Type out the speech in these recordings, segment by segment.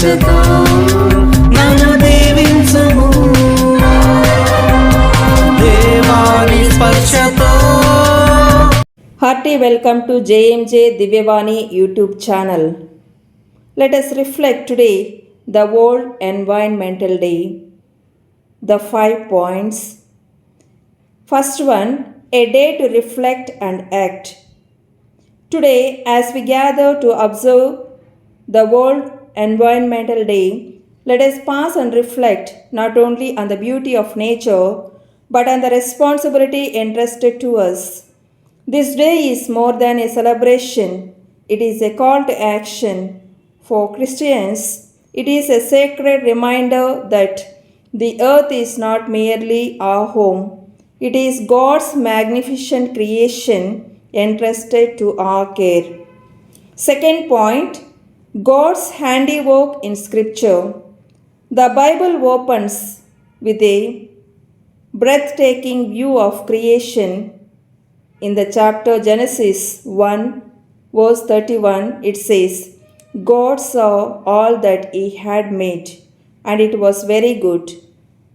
స్పర్శతో నన్ను దీవించుము దేవాని స్పర్శతో Hearty welcome to JMJ Divyavani YouTube channel. Let us reflect today the World Environmental Day. The five points. First one, a day to reflect and act. Today, as we gather to observe the World Environmental Day, let us pause and reflect not only on the beauty of nature but on the responsibility entrusted to us. This day is more than a celebration, it is a call to action. For Christians, it is a sacred reminder that the earth is not merely our home, it is God's magnificent creation entrusted to our care. Second point God's handiwork in Scripture. The Bible opens with a breathtaking view of creation. In the chapter Genesis 1, verse 31, it says, God saw all that he had made, and it was very good.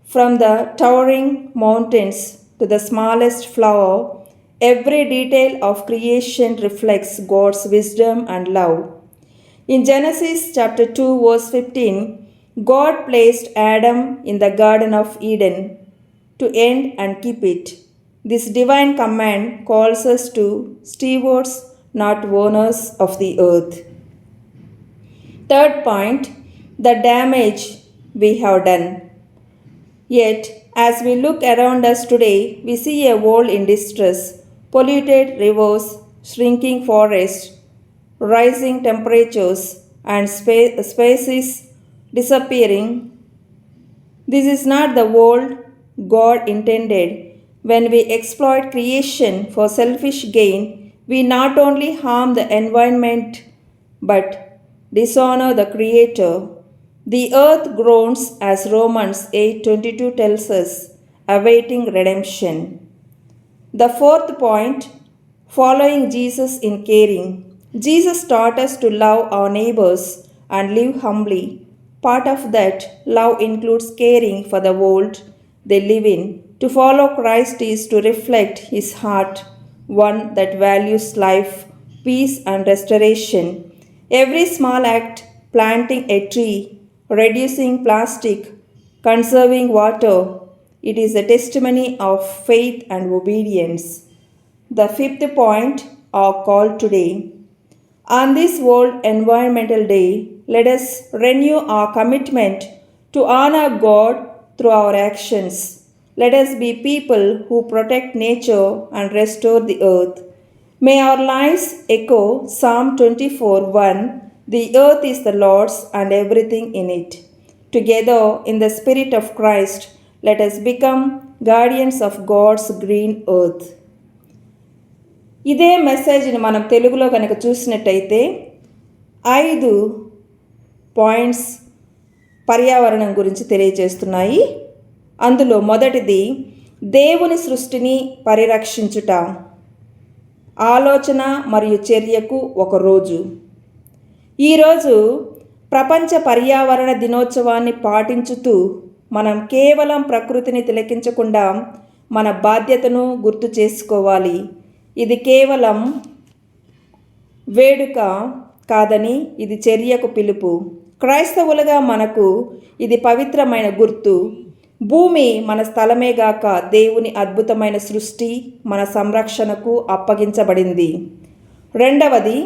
From the towering mountains to the smallest flower, every detail of creation reflects God's wisdom and love. In Genesis chapter 2, verse 15, God placed Adam in the Garden of Eden to end and keep it. This divine command calls us to stewards, not owners of the earth. Third point the damage we have done. Yet, as we look around us today, we see a world in distress polluted rivers, shrinking forests, rising temperatures, and spa- species disappearing. This is not the world God intended. When we exploit creation for selfish gain, we not only harm the environment but dishonor the Creator. The earth groans as Romans 8:22 tells us, awaiting redemption. The fourth point following Jesus in caring. Jesus taught us to love our neighbors and live humbly. Part of that love includes caring for the world they live in. To follow Christ is to reflect his heart, one that values life, peace, and restoration. Every small act, planting a tree, reducing plastic, conserving water, it is a testimony of faith and obedience. The fifth point, our call today. On this World Environmental Day, let us renew our commitment to honor God through our actions. Let us be people who protect nature and restore the earth. May our lives echo Psalm 24 1 The earth is the Lord's and everything in it. Together, in the Spirit of Christ, let us become guardians of God's green earth. ఇదే మెసేజ్ని మనం తెలుగులో కనుక చూసినట్టయితే ఐదు points పర్యావరణం గురించి తెలియజేస్తున్నాయి. అందులో మొదటిది దేవుని సృష్టిని పరిరక్షించుట. ఆలోచన మరియు చర్యకు ఒక రోజు. ఈరోజు ప్రపంచ పర్యావరణ దినోత్సవాన్ని పాటించుతూ మనం కేవలం ప్రకృతిని తిలకించకుండా మన బాధ్యతను గుర్తు చేసుకోవాలి. ఇది కేవలం వేడుక కాదని ఇది చర్యకు పిలుపు. క్రైస్తవులుగా మనకు ఇది పవిత్రమైన గుర్తు. భూమి మన స్థలమే గాక దేవుని అద్భుతమైన సృష్టి మన సంరక్షణకు అప్పగించబడింది. రెండవది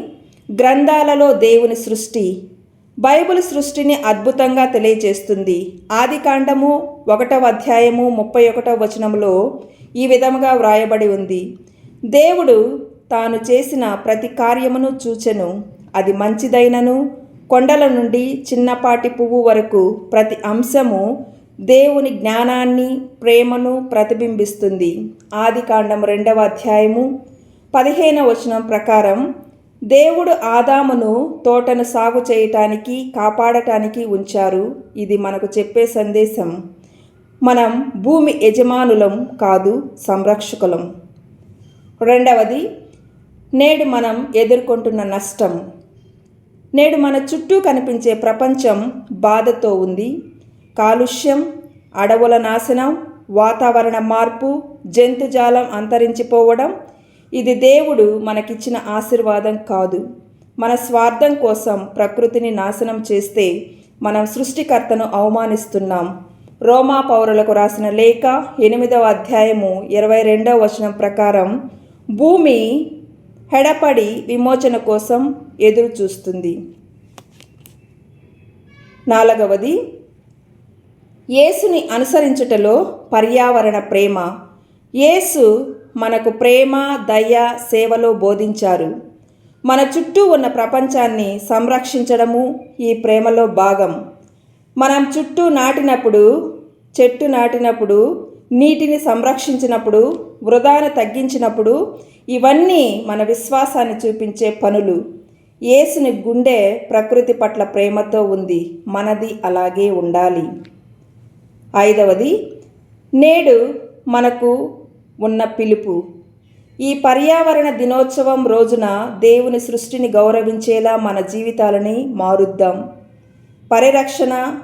గ్రంథాలలో దేవుని సృష్టి. బైబిల్ సృష్టిని అద్భుతంగా తెలియజేస్తుంది. ఆది కాండము ఒకటవ అధ్యాయము ముప్పై ఒకటవ వచనంలో ఈ విధముగా వ్రాయబడి ఉంది. దేవుడు తాను చేసిన ప్రతి కార్యమును చూచెను. అది మంచిదైనను. కొండల నుండి చిన్నపాటి పువ్వు వరకు ప్రతి అంశము దేవుని జ్ఞానాన్ని ప్రేమను ప్రతిబింబిస్తుంది. ఆది కాండం రెండవ అధ్యాయము పదిహేన వచనం ప్రకారం దేవుడు ఆదామును తోటను సాగు చేయటానికి కాపాడటానికి ఉంచారు. ఇది మనకు చెప్పే సందేశం. మనం భూమి యజమానులం కాదు సంరక్షకులం. రెండవది నేడు మనం ఎదుర్కొంటున్న నష్టం. నేడు మన చుట్టూ కనిపించే ప్రపంచం బాధతో ఉంది. కాలుష్యం అడవుల నాశనం వాతావరణ మార్పు జంతుజాలం అంతరించిపోవడం ఇది దేవుడు మనకిచ్చిన ఆశీర్వాదం కాదు. మన స్వార్థం కోసం ప్రకృతిని నాశనం చేస్తే మనం సృష్టికర్తను అవమానిస్తున్నాం. రోమా పౌరులకు రాసిన లేఖ ఎనిమిదవ అధ్యాయము ఇరవై రెండవ వచనం ప్రకారం భూమి హెడపడి విమోచన కోసం ఎదురు చూస్తుంది నాలుగవది యేసుని అనుసరించుటలో పర్యావరణ ప్రేమ. యేసు మనకు ప్రేమ దయ సేవలో బోధించారు. మన చుట్టూ ఉన్న ప్రపంచాన్ని సంరక్షించడము ఈ ప్రేమలో భాగం. మనం చుట్టూ నాటినప్పుడు చెట్టు నాటినప్పుడు నీటిని సంరక్షించినప్పుడు వృధాను తగ్గించినప్పుడు ఇవన్నీ మన విశ్వాసాన్ని చూపించే పనులు. ఏసుని గుండె ప్రకృతి పట్ల ప్రేమతో ఉంది. మనది అలాగే ఉండాలి. ఐదవది నేడు మనకు ఉన్న పిలుపు. ఈ పర్యావరణ దినోత్సవం రోజున దేవుని సృష్టిని గౌరవించేలా మన జీవితాలని మారుద్దాం. పరిరక్షణ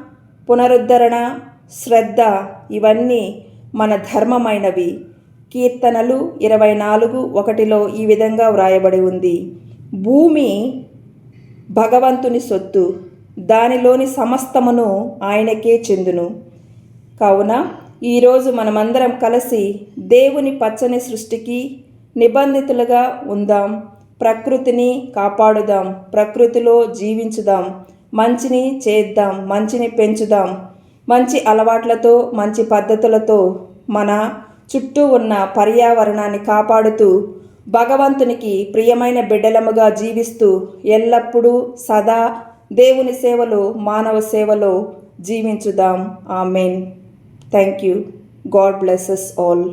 పునరుద్ధరణ శ్రద్ధ ఇవన్నీ మన ధర్మమైనవి. కీర్తనలు ఇరవై నాలుగు ఒకటిలో ఈ విధంగా వ్రాయబడి ఉంది. భూమి భగవంతుని సొత్తు. దానిలోని సమస్తమును ఆయనకే చెందును. కావున ఈరోజు మనమందరం కలిసి దేవుని పచ్చని సృష్టికి నిబంధితులుగా ఉందాం. ప్రకృతిని కాపాడుదాం. ప్రకృతిలో జీవించుదాం. మంచిని చేద్దాం. మంచిని పెంచుదాం. మంచి అలవాట్లతో మంచి పద్ధతులతో మన చుట్టూ ఉన్న పర్యావరణాన్ని కాపాడుతూ భగవంతునికి ప్రియమైన బిడ్డలముగా జీవిస్తూ ఎల్లప్పుడూ సదా దేవుని సేవలో మానవ సేవలో జీవించుదాం. Amen. Thank you God blesses all.